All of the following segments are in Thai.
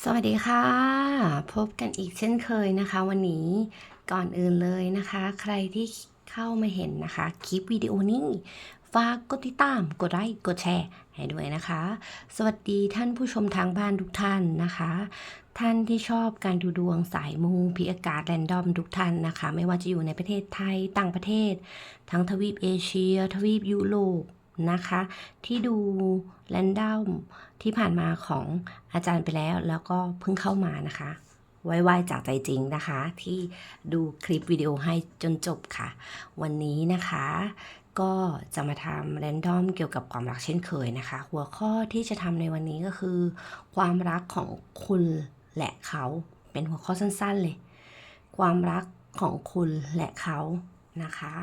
สวัสดีค่ะ พบกันอีกเช่นเคยนะคะ วันนี้ก่อนอื่นเลยนะคะ ใครที่เข้ามาเห็นนะคะ คลิปวิดีโอนี้ฝากกดติดตาม กดไลค์กดแชร์ให้ด้วยนะคะ สวัสดีท่านผู้ชมทางบ้านทุกท่านนะคะ ท่านที่ชอบการดูดวงสายมูพิอากาศแรนดอมทุกท่านนะคะ ไม่ว่าจะอยู่ในประเทศไทยต่างประเทศ ทั้งทวีปเอเชีย ทวีปยุโรปนะคะ ที่ดูแรนดอม ที่ผ่านมาของอาจารย์ไปแล้ว แล้วก็เพิ่งเข้ามานะคะ ไว้ๆจากใจจริงนะคะ ที่ดูคลิปวิดีโอให้จนจบค่ะ วันนี้นะคะก็จะมาทำแรนดอมเกี่ยวกับความรักเช่นเคยนะคะ หัวข้อที่จะทำในวันนี้ก็คือ ความรักของคุณและเขาเป็นหัวข้อสั้นๆเลย ความรักของคุณและเขานะคะ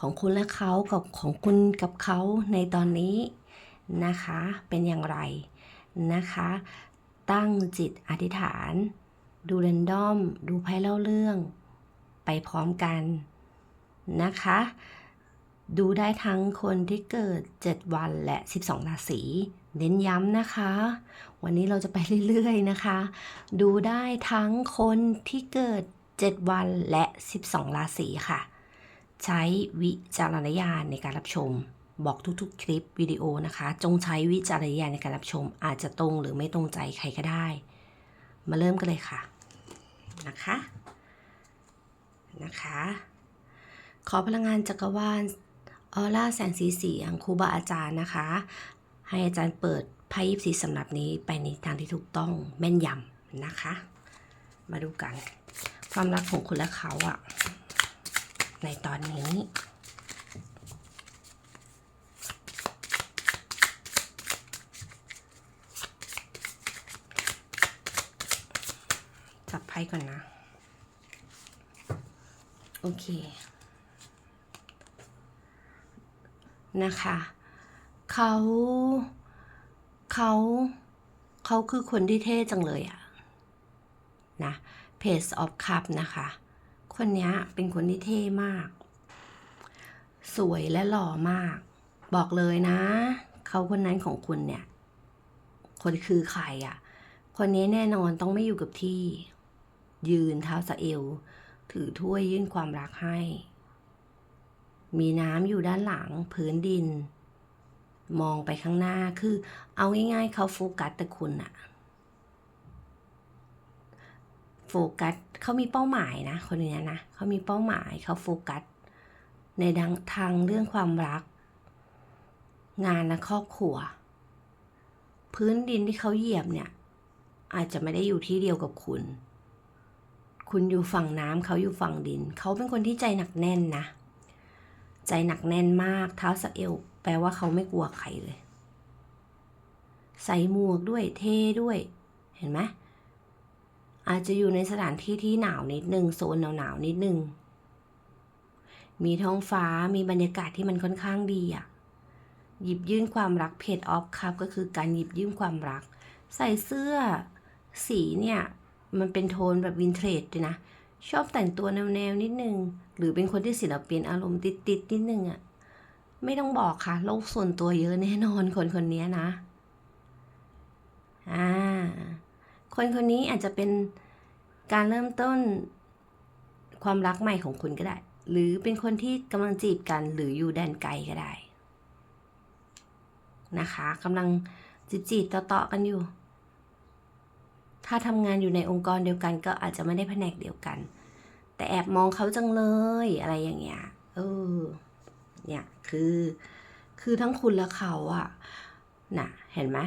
ของคุณและเขากับของคุณกับเขาในตอนนี้ นะคะ เป็นอย่างไรนะคะ ตั้งจิตอธิษฐาน ดูเรนดอม ดูไพ่เล่าเรื่อง ไปพร้อมกันนะคะ ดูได้ทั้งคนที่เกิด 7 วันและ 12 ราศีเน้นย้ำนะคะ วันนี้เราจะไปเรื่อย ๆ นะคะ ดูได้ทั้งคนที่เกิด 7 วันและ 12 ราศีค่ะ ใช้วิจารณญาณในการรับชม บอกทุกๆ คลิปวิดีโอนะคะ จงใช้วิจารณญาณในการรับชม อาจจะตรงหรือไม่ตรงใจใครก็ได้ มาเริ่มกันเลยค่ะนะคะนะคะ ขอพลังงานจักรวาลออร่าแสงสีเสียงครูบาอาจารย์นะคะ ให้อาจารย์เปิดไพ่ยิบสีสำหรับนี้ไปในทางที่ถูกต้องแม่นยำนะคะ มาดูกัน ความรักของคุณและเขาอะในตอนนี้ จับไพ่ก่อนนะ โอเค นะคะเขาเขาเขาคือคนที่เท่จังเลยอะนะ Page of Cup นะคะ คนนี้เป็นคนที่เท่มาก สวยและหล่อมาก บอกเลยนะ เขาคนนั้นของคุณเนี่ย คนคือใครอะคนนี้แน่นอนต้องไม่อยู่กับที่ ยืนเท้าสะเอว ถือถ้วยยื่นความรักให้ มีน้ำอยู่ด้านหลังพื้นดิน มองไปข้างหน้าคือเอาง่ายๆ เขาโฟกัสแต่คุณอะโฟกัสเขามีเป้าหมายนะคนนี้นะเขามีเป้าหมายเขาโฟกัส ในดังทางเรื่องความรัก งานและครอบครัว พื้นดินที่เขาเหยียบเนี่ย อาจจะไม่ได้อยู่ที่เดียวกับคุณ คุณอยู่ฝั่งน้ำเขาอยู่ฝั่งดิน เขาเป็นคนที่ใจหนักแน่นนะ ใจหนักแน่นมากเท้าสะเอวแปลว่าเขาไม่กลัวใครเลย ใส่หมวกด้วยเท่ด้วย เห็นไหมอาจจะอยู่ในสถานที่ที่หนาวนิดนึงโซนหนาวๆนิดนึง มีท้องฟ้ามีบรรยากาศที่มันค่อนข้างดีอะหยิบยื่นความรักเพจออฟครับก็คือการหยิบยื่นความรัก ใส่เสื้อสีเนี่ย มันเป็นโทนแบบวินเทจด้วยนะ ชอบแต่งตัวแนวๆนิดนึง หรือเป็นคนที่ศิลปินอารมณ์ติดๆนิดนึงอะ่ะ ไม่ต้องบอกค่ะ โลกส่วนตัวเยอะแน่นอนคนคนนี้นะ อ่า คนคนนี้อาจจะเป็นการเริ่มต้นความรักใหม่ของคุณก็ได้ หรือเป็นคนที่กำลังจีบกันหรืออยู่แดนไกลก็ได้ นะคะกำลังจีบจีบๆต่อๆกันอยู่ ถ้าทำงานอยู่ในองค์กรเดียวกัน ก็อาจจะไม่ได้แผนกเดียวกัน แต่แอบมองเขาจังเลยอะไรอย่างเงี้ยเออเนี่ยคือ คือทั้งคุณและเขาอะน่ะ เห็นไหม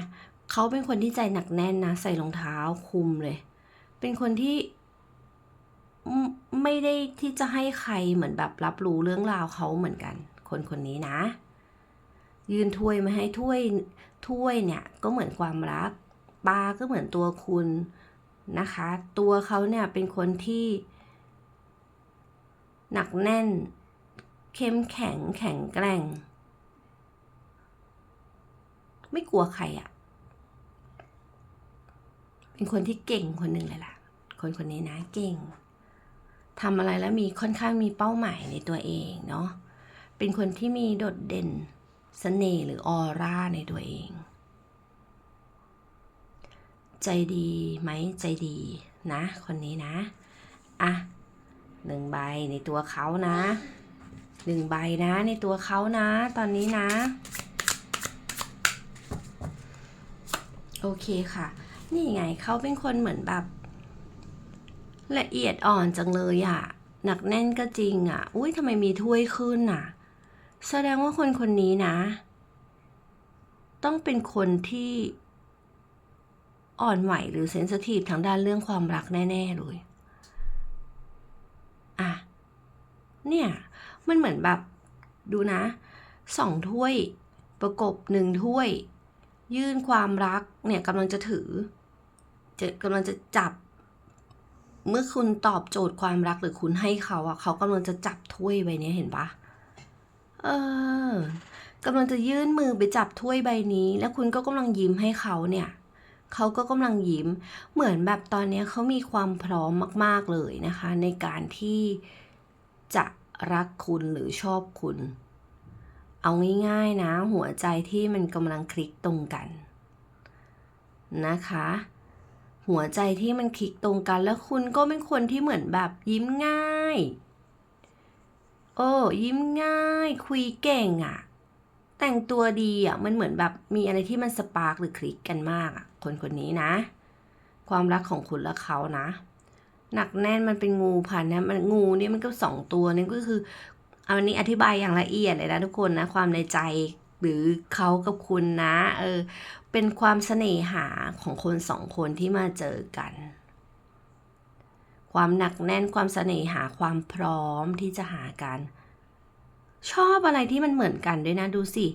เขาเป็นคนที่ใจหนักแน่นนะใส่รองเท้าคุมเลย เป็นคนที่ไม่ไม่ได้ที่จะให้ใครเหมือนแบบรับรู้เรื่องราวเขาเหมือนกัน คนคนนี้นะ ยืนถ้วยมาให้ถ้วยถ้วยเนี่ย ก็เหมือนความรัก ปลาก็เหมือนตัวคุณนะคะ ตัวเขาเนี่ยเป็นคนที่ หนักแน่น เข้มแข็งแข็งแกร่ง ไม่กลัวใครอะ่ะ เป็นคนที่เก่งคนหนึ่งเลยล่ะ คนคนนี้นะเก่งทำอะไรแล้วมีค่อนข้างมีเป้าหมายในตัวเองเนาะ เป็นคนที่มีโดดเด่นเสน่ห์หรือออร่าในตัวเอง ใจดีไหมใจดีนะ คนนี้นะ อะหนึ่งใบในตัวเขานะหนึ่งใบนะในตัวเขานะ ตอนนี้นะ โอเคค่ะ นี่ไงเขาเป็นคนเหมือนแบบ ละเอียดอ่อนจังเลยอะหนักแน่นก็จริงอะอุ้ยทำไมมีถ้วยขึ้นอะแสดงว่าคนคนนี้นะ ต้องเป็นคนที่ อ่อนไหวหรือเซนสทีฟทางด้านเรื่องความรักแน่ ๆ เลย อะ เนี่ย มันเหมือนแบบดูนะสองถ้วยประกบหนึ่งถ้วย ยื่นความรักเนี่ยกำลังจะถือจะกำลังจะจับ เมื่อคุณตอบโจทย์ความรักหรือคุณให้เขาอะเขากำลังจะจับถ้วยใบนี้เห็นปะเออกำลังจะยื่นมือไปจับถ้วยใบนี้ แล้วคุณก็กำลังยิ้มให้เขาเนี่ย เขาก็กำลังยิ้ม เหมือนแบบตอนนี้เขามีความพร้อมมาก ๆ เลยนะคะ ในการที่จะรักคุณหรือชอบคุณ เอาง่าย ๆ นะ หัวใจที่มันกำลังคลิกตรงกันนะคะ หัวใจที่มันคลิกตรงกันแล้วคุณก็เป็นคนที่เหมือนแบบยิ้มง่าย โอ้ยิ้มง่าย คุยเก่งอะ่ะแต่งตัวดีอะ่ะ มันเหมือนแบบมีอะไรที่มันสปาร์กหรือคลิกกันมากอะ่ะ คนคนนี้นะ ความรักของคุณและเขานะ หนักแน่นมันเป็นงูพันนะมันงูนี่มันก็สองตัวนี่ก็คือเอาอันนี้อธิบายอย่างละเอียดเลยนะทุกคนนะ ความในใจหรือเขากับคุณนะเออเป็นความเสน่หาของคนสองคนที่มาเจอกัน ความหนักแน่นความเสน่หาความพร้อมที่จะหากัน ชอบอะไรที่มันเหมือนกันด้วยนะดูสิ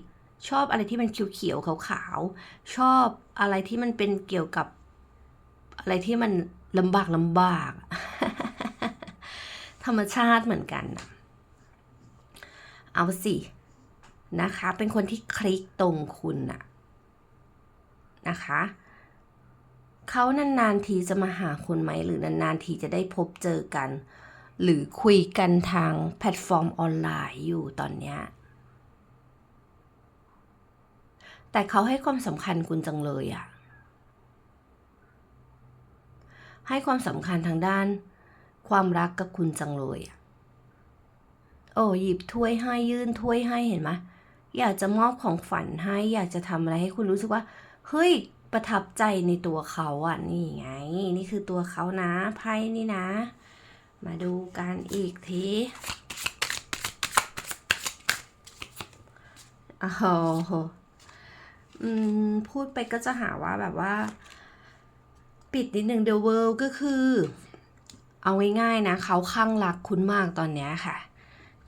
ชอบอะไรที่มันเขียวๆขาวๆชอบอะไรที่มันเป็นเกี่ยวกับ อะไรที่มันลำบากลำบาก ธรรมชาติเหมือนกันเอาสินะคะ เป็นคนที่คลิกตรงคุณน่ะนะคะเขานานๆทีจะมาหาคุณไหมหรือนานๆทีจะได้พบเจอกัน หรือคุยกันทางแพลตฟอร์มออนไลน์อยู่ตอนเนี้ย แต่เขาให้ความสำคัญคุณจังเลยอะให้ความสำคัญทางด้าน ความรักกับคุณจังเลยอะโอ้หยิบถ้วยให้ยื่นถ้วยให้เห็นไหมอยากจะมอบของฝันให้ อยากจะทำอะไรให้คุณรู้สึกว่า เฮ้ย ประทับใจในตัวเขาอะ นี่ไง นี่คือตัวเขานะ ไพ่นี่นะ มาดูกันอีกทีอ้โห อืมพูดไปก็จะหาว่าแบบว่า ปิดนิดหนึ่ง The World ก็คือ เอาง่ายๆนะ เขาข้างรักคุณมากตอนเนี้ยค่ะ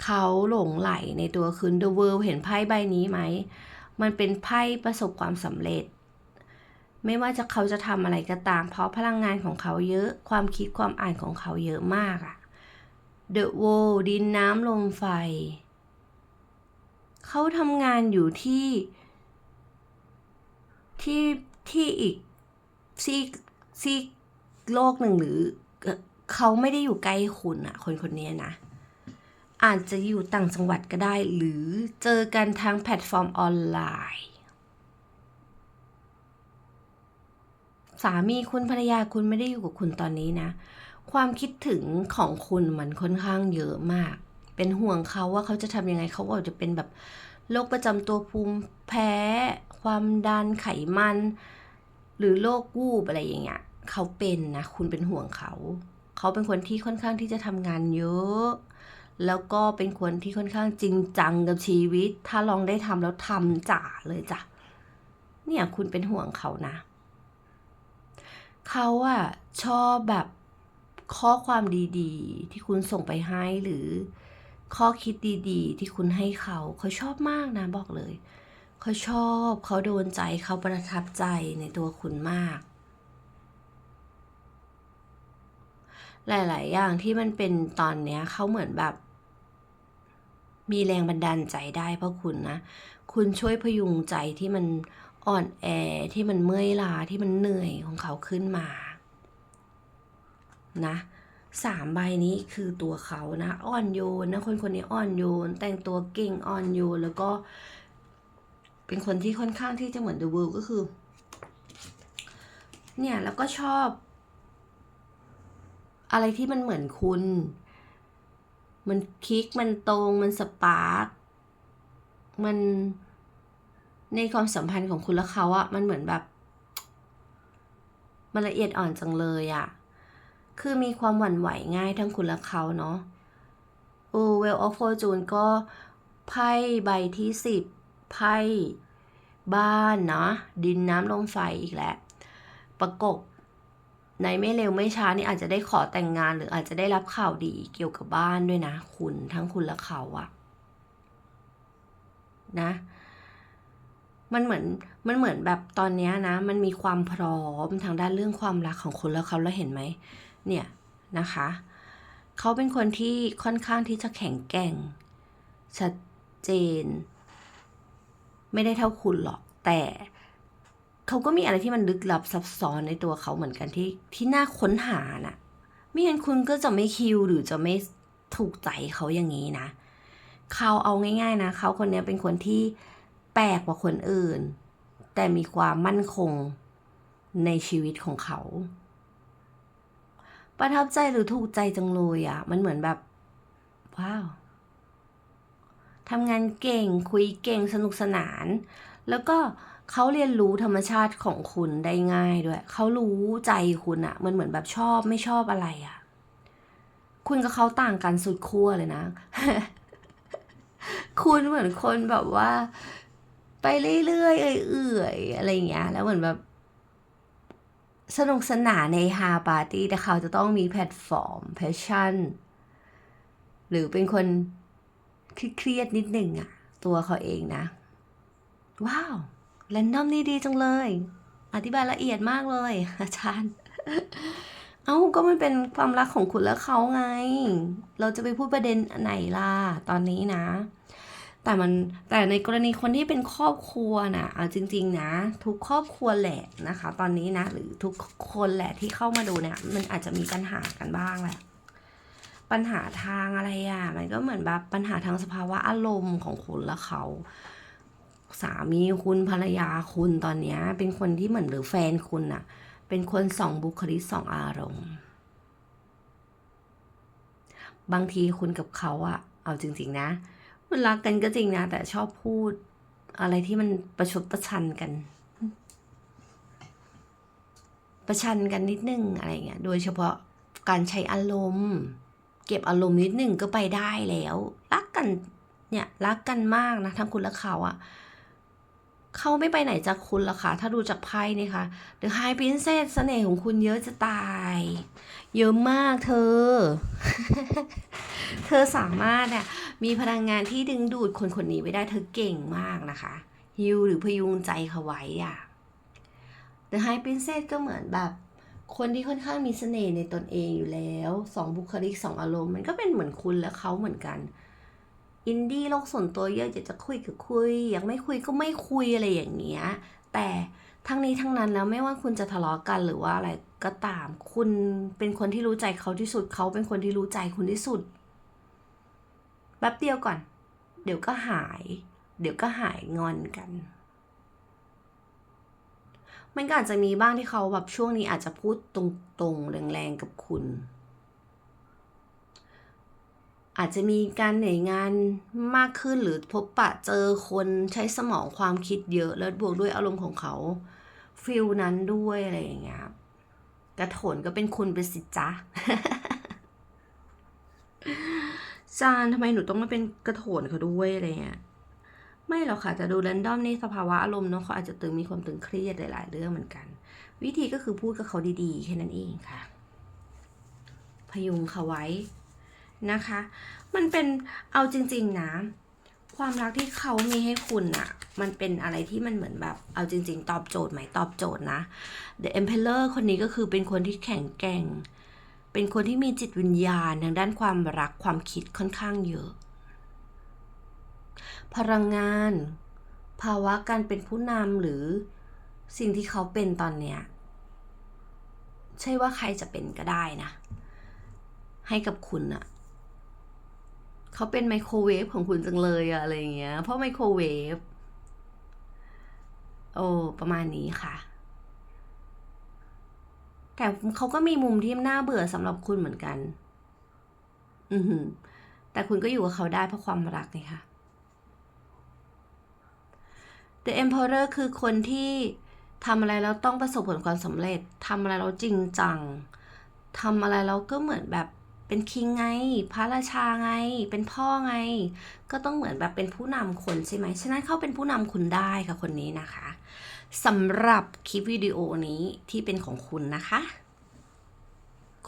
เขาหลงไหลในตัวคุณ The World เห็นไพ่ใบนี้ไหม มันเป็นไพ่ประสบความสำเร็จ ไม่ว่าจะเขาจะทำอะไรก็ตาม เพราะพลังงานของเขาเยอะ ความคิดความอ่านของเขาเยอะมากอะ The World ดินน้ำลมไฟ เขาทำงานอยู่ที่ ที่ที่อีกซีกซีกโลกหนึ่งหรือเขาไม่ได้อยู่ใกล้คุณอะคนคนนี้นะ อาจจะอยู่ต่างจังหวัดก็ได้ หรือเจอกันทางแพลตฟอร์มออนไลน์ สามีคุณภรรยาคุณไม่ได้อยู่กับคุณตอนนี้นะ ความคิดถึงของคุณมันค่อนข้างเยอะมาก เป็นห่วงเขาว่าเขาจะทำยังไงเขาอาจจะเป็นแบบ โรคประจำตัวภูมิแพ้ ความดันไขมัน หรือโรควูบอะไรอย่างเงี้ยเขาเป็นนะ คุณเป็นห่วงเขา เขาเป็นคนที่ค่อนข้างที่จะทำงานเยอะ แล้วก็เป็นคนที่ค่อนข้างจริงจังกับชีวิต ถ้าลองได้ทำแล้วทำจ่าเลยจ้ะ เนี่ยคุณเป็นห่วงเขานะ เขาอะชอบแบบข้อความดีๆ ที่คุณส่งไปให้หรือ ข้อคิดดีๆ ที่คุณให้เขาเขาชอบมากนะบอกเลย เขาชอบเขาโดนใจเขาประทับใจในตัวคุณมาก หลาย ๆ อย่างที่มันเป็นตอนเนี้ยเขาเหมือนแบบ มีแรงบันดาลใจได้เพราะคุณนะ คุณช่วยพยุงใจที่มันอ่อนแอที่มันเมื่อยล้าที่มันเหนื่อยของเขาขึ้นมา นะ สามใบนี้คือตัวเขานะอ่อนโยนนะคนคนนี้อ่อนโยน แต่งตัวเก่งอ่อนโยน แล้วก็ เป็นคนที่ค่อนข้างที่จะเหมือน The World ก็คือ เนี่ยแล้วก็ชอบ อะไรที่มันเหมือนคุณ มันคลิกมันตรงมันสปาร์กมันในความสัมพันธ์ของคุณและเขาอะมันเหมือนแบบ มันละเอียดอ่อนจังเลยอะ คือมีความหวั่นไหวง่ายทั้งคุณและเขาเนาะโอ้เวลออฟฟอร์จูนก็ไพ่ใบที่สิบไพ่บ้านเนาะดินน้ำลมไฟอีกแล้ว ประกบในไม่เร็วไม่ช้านี่อาจจะได้ขอแต่งงานหรืออาจจะได้รับข่าวดีเกี่ยวกับบ้านด้วยนะ คุณทั้งคุณและเขาอะนะ มันเหมือนมันเหมือนแบบตอนนี้นะ มันมีความพร้อมทางด้านเรื่องความรักของคุณและเขาแล้วเห็นไหม เนี่ยนะคะเขาเป็นคนที่ค่อนข้างที่จะแข็งแกร่ง ชัดเจน ไม่ได้เท่าคุณหรอก แต่เขาก็มีอะไรที่มันลึกลับซับซ้อนในตัวเขาเหมือนกันที่ที่น่าค้นหาน่ะไม่งั้นคุณก็จะไม่คิวหรือจะไม่ถูกใจเขาอย่างนี้นะเขาเอาง่าย ๆนะเขาคนนี้เป็นคนที่แปลกกว่าคนอื่น แต่มีความมั่นคงในชีวิตของเขา ประทับใจหรือถูกใจจังเลยอะ่ะ มันเหมือนแบบ ว้าวทำงานเก่งคุยเก่งสนุกสนาน แล้วก็เขาเรียนรู้ธรรมชาติของคุณได้ง่ายด้วย เขารู้ใจคุณอะมันเหมือนแบบชอบไม่ชอบอะไรอะคุณกับเขาต่างกันสุดขั้วเลยนะ คุณเหมือนคนแบบว่า ไปเรื่อยๆเอื่อยๆอะไรอย่างเงี้ย แล้วเหมือนแบบ สนุกสนานในฮาปาร์ตี้แต่เขาจะต้องมีแพลตฟอร์มแพชชั่น หรือเป็นคนเครียดนิดนึงอะตัวเขาเองนะ ว้าวแรนดอมนี่ดีจังเลย อธิบายละเอียดมากเลย อาจารย์ เอ้าก็มันเป็นความรักของคุณและเขาไง เราจะไปพูดประเด็นไหนล่ะ ตอนนี้นะ แต่มันแต่ในกรณีคนที่เป็นครอบครัวนะเอาจริง ๆ นะ ทุกครอบครัวแหละนะคะ ตอนนี้นะ หรือทุกคนแหละที่เข้ามาดูเนี่ยมันอาจจะมีปัญหากันบ้างแหละปัญหาทางอะไรอะมันก็เหมือนแบบปัญหาทางสภาวะอารมณ์ของคุณและเขาสามีคุณภรรยาคุณตอนเนี้ยเป็นคนที่เหมือนหรือแฟนคุณน่ะ เป็นคนสองบุคลิกสองอารมณ์ บางทีคุณกับเขาอะเอาจริง ๆ นะ มันรักกันก็จริงนะ แต่ชอบพูดอะไรที่มันประชดประชันกัน ประชันกันนิดนึงอะไรเงี้ย โดยเฉพาะการใช้อารมณ์ เก็บอารมณ์นิดนึงก็ไปได้แล้ว รักกันเนี่ยรักกันมากนะทั้งคุณและเขาอะ เขาไม่ไปไหนจากคุณหรอกค่ะ ถ้าดูจากไพ่นี่ค่ะ The High Princess เสน่ห์ของคุณเยอะจะตาย เยอะมากเธอ เธอสามารถเนี่ยมีพลังงานที่ดึงดูดคนคนนี้ไว้ได้เธอเก่งมากนะคะฮิวหรือพยุงใจเขาไว้อะ The High Princess ก็เหมือนแบบ คนที่ค่อนข้างมีเสน่ห์ในตนเองอยู่แล้วสองบุคลิกสองอารมณ์ มันก็เป็นเหมือนคุณและเขาเหมือนกัน อินดี้โลกส่วนตัวเยอะอยากจะคุยกับคุย อยากไม่คุยก็ไม่คุยอะไรอย่างเงี้ย แต่ทั้งนี้ทั้งนั้นแล้วไม่ว่าคุณจะทะเลาะกันหรือว่าอะไรก็ตาม คุณเป็นคนที่รู้ใจเขาที่สุด เขาเป็นคนที่รู้ใจคุณที่สุดแป๊บเดียวก่อน เดี๋ยวก็หาย เดี๋ยวก็หายงอนกันมันก็อาจจะมีบ้างที่เขาแบบช่วงนี้อาจจะพูดตรงๆแรงๆกับคุณ อาจจะมีการเหนื่อยงานมากขึ้นหรือพบปะเจอคนใช้สมองความคิดเยอะ แล้วบวกด้วยอารมณ์ของเขาฟิลนั้นด้วยอะไรอย่างเงี้ยกระโถนก็เป็นคุณไปสิจ๊ะจานทำไมหนูต้องมาเป็นกระโถนเขาด้วยอะไรเงี้ยไม่หรอกค่ะแต่ดูแรนดอมนี่สภาวะอารมณ์เนาะเขาอาจจะตึงมีความตึงเครียดหลายๆเรื่องเหมือนกัน วิธีก็คือพูดกับเขาดีๆ แค่นั้นเองค่ะ พยุงเขาไว้ นะคะ มันเป็นเอาจริง ๆ นะ ความรักที่เขามีให้คุณอะมันเป็นอะไรที่มันเหมือนแบบ เอาจริง ๆ ตอบโจทย์ไหมตอบโจทย์นะ The Emperor คนนี้ก็คือเป็นคนที่แข็งแกร่ง เป็นคนที่มีจิตวิญญาณทางด้านความรักความคิดค่อนข้างเยอะ พลังงาน ภาวะการเป็นผู้นำหรือสิ่งที่เขาเป็นตอนเนี้ยใช่ว่าใครจะเป็นก็ได้นะ ให้กับคุณอะ เขาเป็นไมโครเวฟของคุณจังเลยอะอะไรเงี้ย เพราะไมโครเวฟ โอ้ประมาณนี้ค่ะ แต่เขาก็มีมุมที่น่าเบื่อสำหรับคุณเหมือนกัน อือหือ แต่คุณก็อยู่กับเขาได้เพราะความรักไงคะ The Emperor คือคนที่ทำอะไรแล้วต้องประสบผลความสำเร็จทำอะไรแล้วจริงจังทำอะไรแล้วก็เหมือนแบบ เป็นคิงไง พระราชาไง เป็นพ่อไง ก็ต้องเหมือนแบบเป็นผู้นำคนใช่ไหม ฉะนั้นเขาเป็นผู้นำคุณได้ค่ะคนนี้นะคะสำหรับคลิปวิดีโอนี้ที่เป็นของคุณนะคะ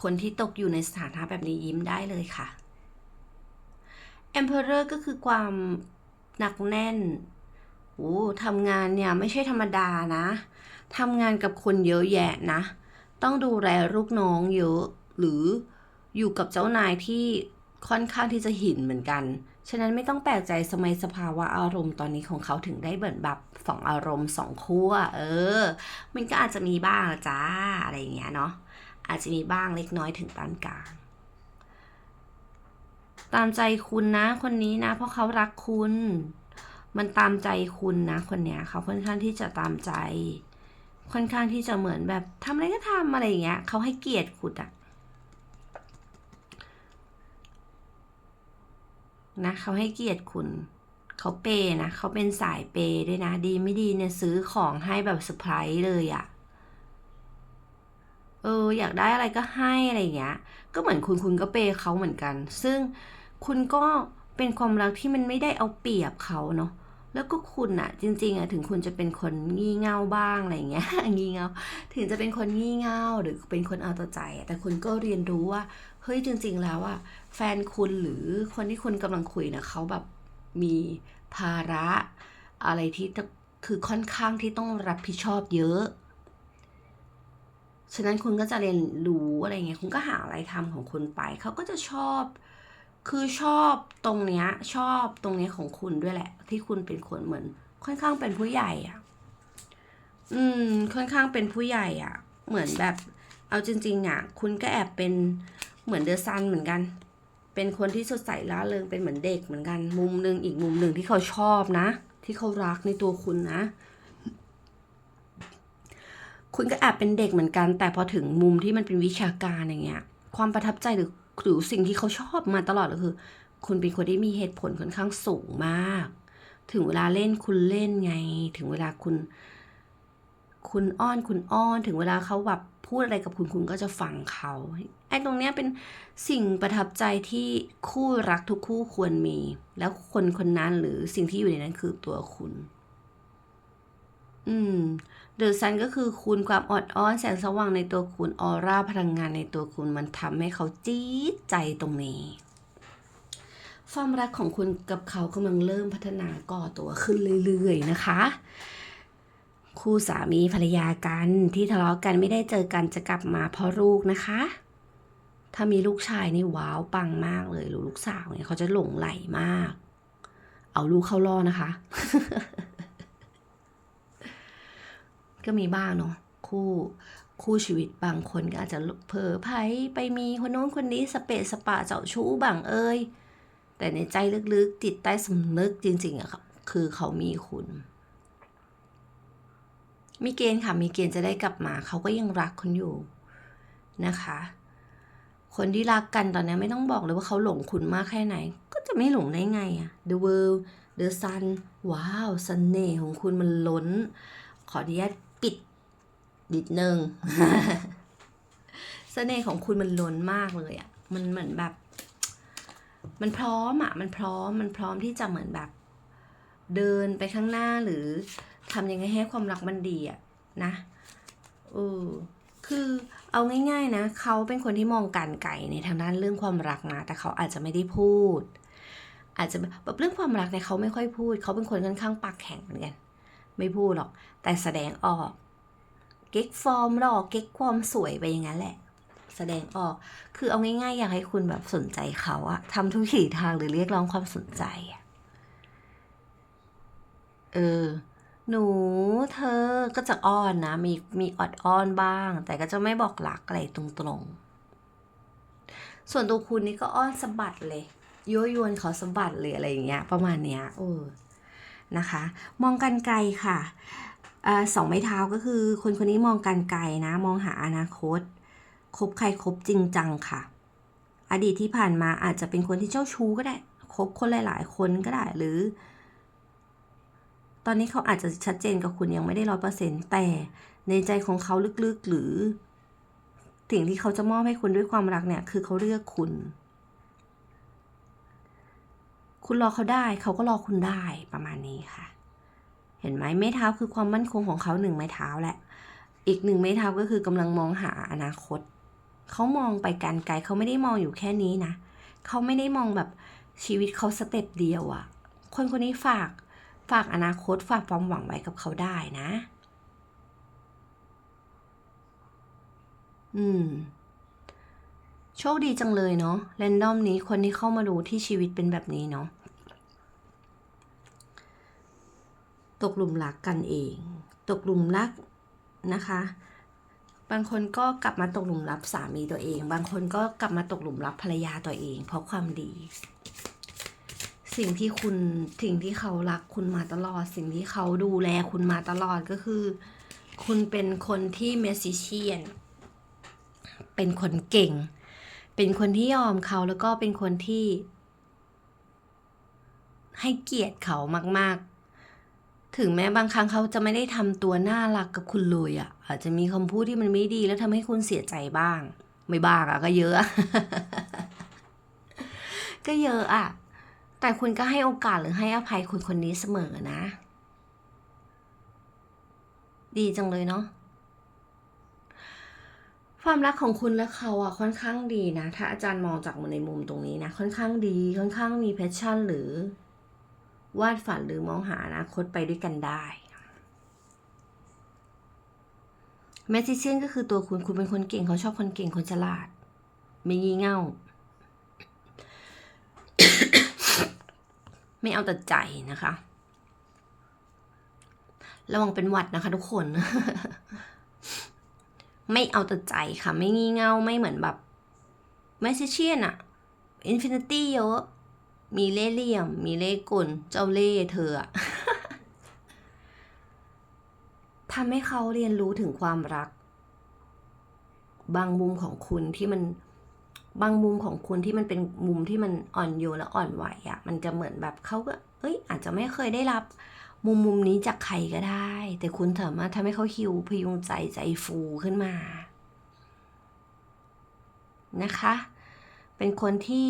คนที่ตกอยู่ในสถานะแบบนี้ยิ้มได้เลยค่ะ Emperor ก็คือความหนักแน่นโอ้ทำงานเนี่ยไม่ใช่ธรรมดานะทำงานกับคนเยอะแยะนะ ต้องดูแลลูกน้องเยอะหรือ อยู่กับเจ้านายที่ค่อนข้างที่จะหินเหมือนกัน ฉะนั้นไม่ต้องแปลกใจสมัยสภาวะอารมณ์ตอนนี้ของเขาถึงได้เบิดแบบสองอารมณ์สองขั้วเออ มันก็อาจจะมีบ้างละจ้าอะไรอย่างเงี้ยเนาะ อาจจะมีบ้างเล็กน้อยถึงปานกลาง ตามใจคุณนะคนนี้นะ เพราะเขารักคุณ มันตามใจคุณนะคนเนี้ยเขาค่อนข้างที่จะตามใจ ค่อนข้างที่จะเหมือนแบบทำอะไรก็ทำอะไรอย่างเงี้ย เขาให้เกียรติคุณอะ นะเขาให้เกียรติคุณ เขาเปย์นะเขาเป็นสายเปย์ด้วยนะ ดีไม่ดีเนี่ยซื้อของให้แบบเซอร์ไพรส์เลยอะเอออยากได้อะไรก็ให้อะไรอย่างเงี้ย ก็เหมือนคุณคุณก็เปย์เขาเหมือนกัน ซึ่งคุณก็เป็นความรักที่มันไม่ได้เอาเปรียบเขาเนาะแล้วก็คุณอะจริง ๆอะถึงคุณจะเป็นคนงี่เง่าบ้างอะไรเงี้ยงี่เง่าถึงจะเป็นคนงี่เง่าหรือเป็นคนเอาแต่ใจแต่คุณก็เรียนรู้ว่า เฮ้ยจริง ๆ แล้วอะแฟนคุณหรือคนที่คุณกำลังคุยนะเขาแบบมีภาระอะไรที่ต้องคือค่อนข้างที่ต้องรับผิดชอบเยอะ ฉะนั้นคุณก็จะเรียนรู้อะไรเงี้ย คุณก็หาอะไรทำของคุณไป เขาก็จะชอบ คือชอบตรงเนี้ย ชอบตรงเนี้ยของคุณด้วยแหละ ที่คุณเป็นคนเหมือน ค่อนข้างเป็นผู้ใหญ่อะ อืม ค่อนข้างเป็นผู้ใหญ่อะ เหมือนแบบ เอาจริง ๆอะ คุณก็แอบเป็น เหมือนเดอะซันเหมือนกัน เป็นคนที่สดใสร่าเริงเป็นเหมือนเด็กเหมือนกัน มุมหนึ่งอีกมุมหนึ่งที่เขาชอบนะ ที่เขารักในตัวคุณนะ คุณก็แอบเป็นเด็กเหมือนกัน แต่พอถึงมุมที่มันเป็นวิชาการอย่างเงี้ย ความประทับใจหรือหรือสิ่งที่เขาชอบมาตลอดก็คือ คุณเป็นคนที่มีเหตุผลค่อนข้างสูงมาก ถึงเวลาเล่นคุณเล่นไง ถึงเวลาคุณ คุณอ้อนคุณอ้อน ถึงเวลาเขาแบบ พูดอะไรกับคุณคุณก็จะฟังเขาไอ้ตรงเนี้ยเป็นสิ่งประทับใจที่คู่รักทุกคู่ควรมี แล้วคนคนนั้นหรือสิ่งที่อยู่ในนั้นคือตัวคุณ อืมเดอะซันก็คือคุณความอดอ้อนแสงสว่างในตัวคุณออร่าพลังงานในตัวคุณมันทำให้เขาจี๊ดใจตรงนี้ความรักของคุณกับเขากำลังเริ่มพัฒนาก่อตัวขึ้นเรื่อยๆนะคะ คู่สามีภรรยากันที่ทะเลาะกันไม่ได้เจอกันจะกลับมาเพราะลูกนะคะ ถ้ามีลูกชายนี่ว้าวปังมากเลยหรือลูกสาวเนี่ยเขาจะหลงไหลมาก เอาลูกเข้ารอนะคะ ก็มีบ้างเนาะคู่คู่ชีวิตบางคนก็อาจจะเผลอไผไปมีคนโน้นคนนี้สเปะสปะเจ้าชู้บางเอ้ยแต่ในใจลึกๆจิตใต้สำนึกจริงๆอะครับคือเขามีคุณ มีเกณฑ์ค่ะ มีเกณฑ์จะได้กลับมา เขาก็ยังรักคุณอยู่นะคะ คนที่รักกันตอนนี้ไม่ต้องบอกเลยว่าเขาหลงคุณมากแค่ไหน ก็จะไม่หลงได้ไงอะ The world the sun ว้าวเสน่ห์ของคุณมันล้น ขออนุญาตปิดนิดนึงเสน่ห์ของคุณมันล้นมากเลยอะมันเหมือนแบบ มันพร้อมอะมันพร้อม มันพร้อมที่จะเหมือนแบบ เดินไปข้างหน้าหรือ ทำยังไงให้ความรักมันดีอะนะเออคือเอาง่าย ๆนะ เขาเป็นคนที่มองการไกลในทางด้านเรื่องความรักนะ แต่เขาอาจจะไม่ได้พูด อาจจะแบบเรื่องความรักเนี่ยเขาไม่ค่อยพูด เขาเป็นคนค่อนข้างปากแข็งเหมือนกัน ไม่พูดหรอก แต่แสดงออก เก๊กฟอร์มหรอกเก๊กความสวยไปอย่างนั้นแหละ แสดงออก คือเอาง่าย ๆ อยากให้คุณแบบสนใจเขาอะทำทุกขีทางหรือเรียกร้องความสนใจอะเออ หนูเธอก็จะอ้อนนะมีมีออดอ้อนบ้าง แต่ก็จะไม่บอกรักอะไรตรงๆ ส่วนตัวคุณนี่ก็อ้อนสะบัดเลยยั่วยวนเขาสะบัดเลยอะไรอย่างเงี้ยประมาณเนี้ยเออนะคะ มองกันไกลค่ะอสองไม้เท้าก็คือคนคนนี้มองการไกลนะ มองหาอนาคตคบใครคบจริงจังค่ะ อดีตที่ผ่านมาอาจจะเป็นคนที่เจ้าชู้ก็ได้คบคนหลาย ๆ คนก็ได้หรือ ตอนนี้เขาอาจจะชัดเจนกับคุณยังไม่ได้ร้อยเปอร์เซ็นต์แต่ในใจของเขาลึกๆหรือ สิ่งที่เขาจะมอบให้คุณด้วยความรักเนี่ย คือเขาเลือกคุณ คุณรอเขาได้เขาก็รอคุณได้ประมาณนี้ค่ะ เห็นไหมไม้เท้าคือความมั่นคงของเขาหนึ่งไม้เท้าแหละ อีกหนึ่งไม้เท้าก็คือกำลังมองหาอนาคตเขามองไปการไกลเขาไม่ได้มองอยู่แค่นี้นะเขาไม่ได้มองแบบชีวิตเขาสเต็ปเดียวอะคนคนนี้ฝาก ฝากอนาคตฝากความหวังไว้กับเขาได้นะ อืม โชคดีจังเลยเนาะเรนดอมนี้คนที่เข้ามาดูที่ชีวิตเป็นแบบนี้เนาะตกหลุมรักกันเอง ตกหลุมรักนะคะ บางคนก็กลับมาตกหลุมรักสามีตัวเอง บางคนก็กลับมาตกหลุมรักภรรยาตัวเอง เพราะความดี สิ่งที่คุณสิ่งที่เขารักคุณมาตลอด สิ่งที่เขาดูแลคุณมาตลอดก็คือ คุณเป็นคนที่เมสิเชียน เป็นคนเก่ง เป็นคนที่ยอมเขาแล้วก็เป็นคนที่ ให้เกียรติเขามาก ๆ ถึงแม้บางครั้งเขาจะไม่ได้ทำตัวน่ารักกับคุณเลยอะ่ะ อาจจะมีคำพูดที่มันไม่ดีแล้วทำให้คุณเสียใจบ้าง ไม่บ้างอะ่ะก็เยอะ ก็เยอะอะ่ะ แต่คุณก็ให้โอกาสหรือให้อภัยคนคนนี้เสมอนะ ดีจังเลยเนาะความรักของคุณและเขาอะค่อนข้างดีนะ ถ้าอาจารย์มองจากในมุมตรงนี้นะ ค่อนข้างดี ค่อนข้างมีแพชชั่น หรือ วาดฝันหรือมองหาอนาคตไปด้วยกันได้แมจิเชียนก็คือตัวคุณคุณเป็นคนเก่งเขาชอบคนเก่งคนฉลาด ไม่งี่เง่า ไม่เอาแต่ใจนะคะ ระวังเป็นหวัดนะคะทุกคน ไม่เอาแต่ใจค่ะ ไม่งี่เง่าไม่เหมือนแบบแมจิเชียนอะอินฟินิตี้เยอะมีเล่เหลี่ยม มีเล่กลเจ้าเล่เธออะทำให้เขาเรียนรู้ถึงความรัก บางมุมของคุณที่มัน บางมุมของคุณที่มันเป็นมุมที่มันอ่อนโยนและอ่อนไหวอะ่ะมันจะเหมือนแบบเขาก็เอ้ย อาจจะไม่เคยได้รับมุมมุมนี้จากใครก็ได้ แต่คุณสามารถทำให้เขาฮิวพยุงใจใจฟูขึ้นมา นะคะ เป็นคนที่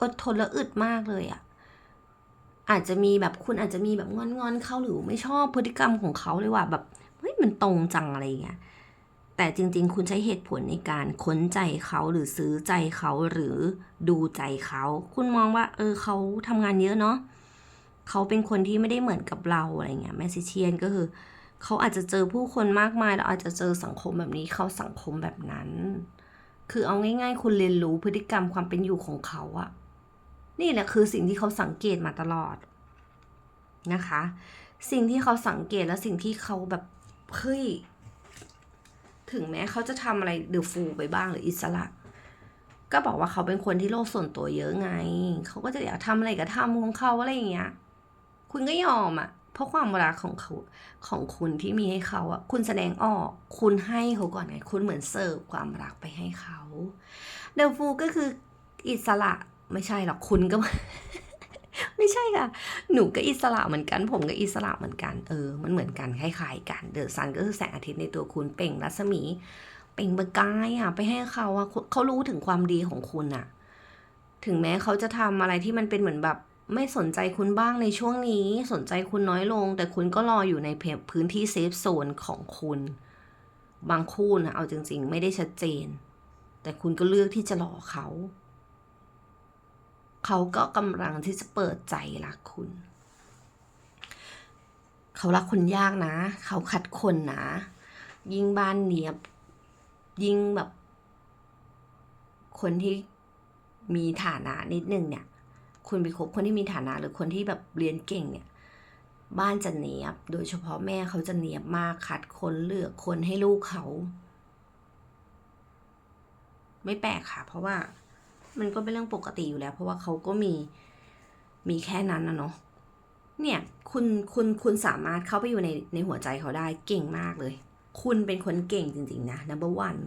อดทนและอึดมากเลยอะ่ะอาจจะมีแบบคุณอาจจะมีแบบงอนๆเขาหรือไม่ชอบพฤติกรรมของเขาเลยว่าแบบเฮ้ยมันตรงจังอะไรเงี้ย แต่จริง ๆ คุณใช้เหตุผลในการค้นใจเขาหรือซื้อใจเขาหรือดูใจเขา คุณมองว่า เออเขาทำงานเยอะเนาะเขาเป็นคนที่ไม่ได้เหมือนกับเราอะไรเงี้ยแมซิเชียนก็คือ เขาอาจจะเจอผู้คนมากมายแล้วอาจจะเจอสังคมแบบนี้เขาสังคมแบบนั้น คือเอาง่าย ๆ คุณเรียนรู้พฤติกรรมความเป็นอยู่ของเขาอะนี่แหละคือสิ่งที่เขาสังเกตมาตลอดนะคะ สิ่งที่เขาสังเกตและสิ่งที่เขาแบบเฮ้ย ถึงแม้เขาจะทำอะไรเดือฟูไปบ้างหรืออิสระ ก็บอกว่าเขาเป็นคนที่โลกส่วนตัวเยอะไง เขาก็จะอยากทำอะไรก็ทำของเขาอะไรอย่างเงี้ย คุณก็ยอมอะ่ะ เพราะความรักของเขาของคุณที่มีให้เขาอะ่ะ คุณแสดงออก คุณให้เขาก่อนไง คุณเหมือนเสิร์ฟความรักไปให้เขา เดลฟูก็คืออิสระไม่ใช่หรอกคุณก็ ไม่ใช่ค่ะ หนูก็อิสระเหมือนกัน ผมก็อิสระเหมือนกัน เออ มันเหมือนกันคล้ายๆกัน เดอะซันก็คือแสงอาทิตย์ในตัวคุณเป่งรัศมี เป่งประกายอะ ไปให้เขาอะเขารู้ถึงความดีของคุณอะ ถึงแม้เขาจะทำอะไรที่มันเป็นเหมือนแบบไม่สนใจคุณบ้างในช่วงนี้ สนใจคุณน้อยลง แต่คุณก็รออยู่ในพื้นที่เซฟโซนของคุณ บางคู่นะเอาจริง ๆ ไม่ได้ชัดเจน แต่คุณก็เลือกที่จะรอเขา เขาก็กำลังที่จะเปิดใจรักคุณ เขารักคนยากนะ เขาขัดคนนะ ยิ่งบ้านเนียบ ยิ่งแบบ คนที่มีฐานะนิดนึงเนี่ย คุณไปคบคนที่มีฐานะหรือคนที่แบบเรียนเก่งเนี่ย บ้านจะเนียบ โดยเฉพาะแม่เขาจะเนียบมากคัดคนเลือกคนให้ลูกเขา ไม่แปลกค่ะ เพราะว่า มันก็เป็นเรื่องปกติอยู่แล้ว เพราะว่าเขาก็มีมีแค่นั้นนะเนาะเนี่ยคุณคุณคุณสามารถเข้าไปอยู่ในในหัวใจเขาได้เก่งมากเลย คุณเป็นคนเก่งจริงๆนะ number one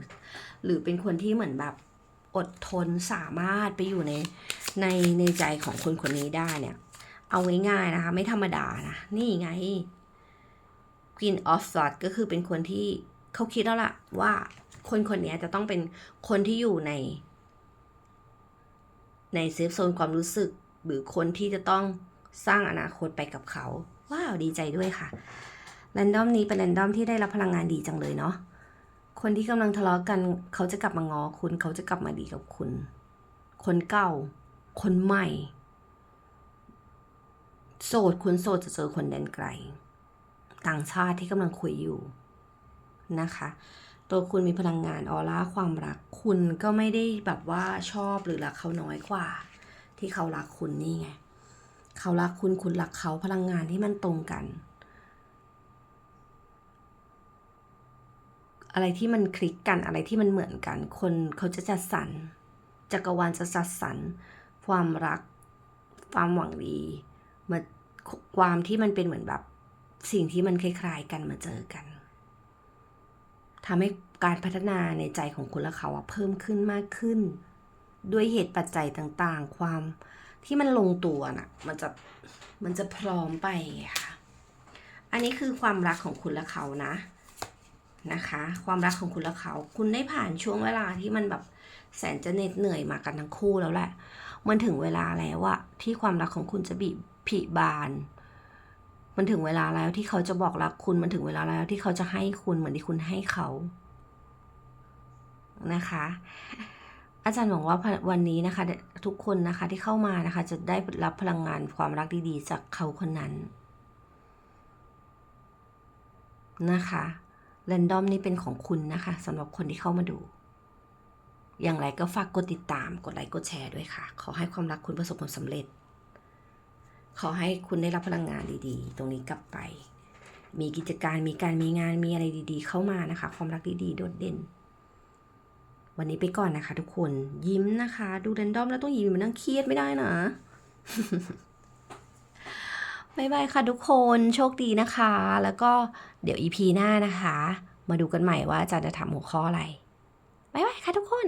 หรือเป็นคนที่เหมือนแบบอดทนสามารถไปอยู่ในในในใจของคนคนนี้ได้เนี่ย เอาง่ายๆนะคะ ไม่ธรรมดานะ นี่ไง Queen of s w o r d ก็คือเป็นคนที่เขาคิดแล้วล่ะว่าคนคนนี้จะต้องเป็นคนที่อยู่ใน ในเซฟโซนความรู้สึก หรือคนที่จะต้องสร้างอนาคตไปกับเขา ว้าว ดีใจด้วยค่ะแรนดอมนี้เป็นแรนดอมที่ได้รับพลังงานดีจังเลยเนาะคนที่กำลังทะเลาะกันเขาจะกลับมางอคุณเขาจะกลับมาดีกับคุณ คนเก่า คนใหม่ โสดคุณโสดจะเจอคนแดนไกล ต่างชาติที่กำลังคุยอยู่นะคะ ตัวคุณมีพลังงานออร่าความรัก คุณก็ไม่ได้แบบว่าชอบหรือรักเขาน้อยกว่า ที่เขารักคุณนี่ไง เขารักคุณคุณรักเขาพลังงานที่มันตรงกัน อะไรที่มันคลิกกันอะไรที่มันเหมือนกัน คนเขาจะจัดสรรจักรวาลจะจัดสรรความรัก ความหวังดีมาความที่มันเป็นเหมือนแบบสิ่งที่มันคล้ายๆกันมาเจอกัน ทำให้การพัฒนาในใจของคุณและเขาอะเพิ่มขึ้นมากขึ้น ด้วยเหตุปัจจัยต่างๆ ความที่มันลงตัวน่ะมันจะมันจะพร้อมไปค่ะอันนี้คือความรักของคุณและเขานะนะคะ ความรักของคุณและเขา คุณได้ผ่านช่วงเวลาที่มันแบบแสนจะเหน็ดเหนื่อยมากันทั้งคู่แล้วแหละ มันถึงเวลาแล้วอะที่ความรักของคุณจะบีบผลิบาน มันถึงเวลาแล้วที่เขาจะบอกรักคุณ มันถึงเวลาแล้วที่เขาจะให้คุณเหมือนที่คุณให้เขานะคะ อาจารย์หวังว่าวันนี้นะคะ ทุกคนนะคะที่เข้ามานะคะ จะได้รับพลังงานความรักดีๆ จากเขาคนนั้นนะคะแรนดอมนี่เป็นของคุณนะคะสำหรับคนที่เข้ามาดู อย่างไรก็ฝากกดติดตาม กดไลค์ กดแชร์ด้วยค่ะ ขอให้ความรักคุณประสบผลสำเร็จ ขอให้คุณได้รับพลังงานดีๆ ตรงนี้กลับไป มีกิจการมีการมีงานมีอะไรดีๆ เข้ามานะคะ ความรักดีๆ โดดเด่น วันนี้ไปก่อนนะคะ ทุกคนยิ้มนะคะ ดูแรนดอมแล้วต้องยิ้มมันนั่งเครียดไม่ได้นะบายบายค่ะทุกคนโชคดีนะคะ แล้วก็เดี๋ยว EP หน้านะคะ มาดูกันใหม่ว่าอาจารย์จะทำหัวข้ออะไรบายบายค่ะทุกคน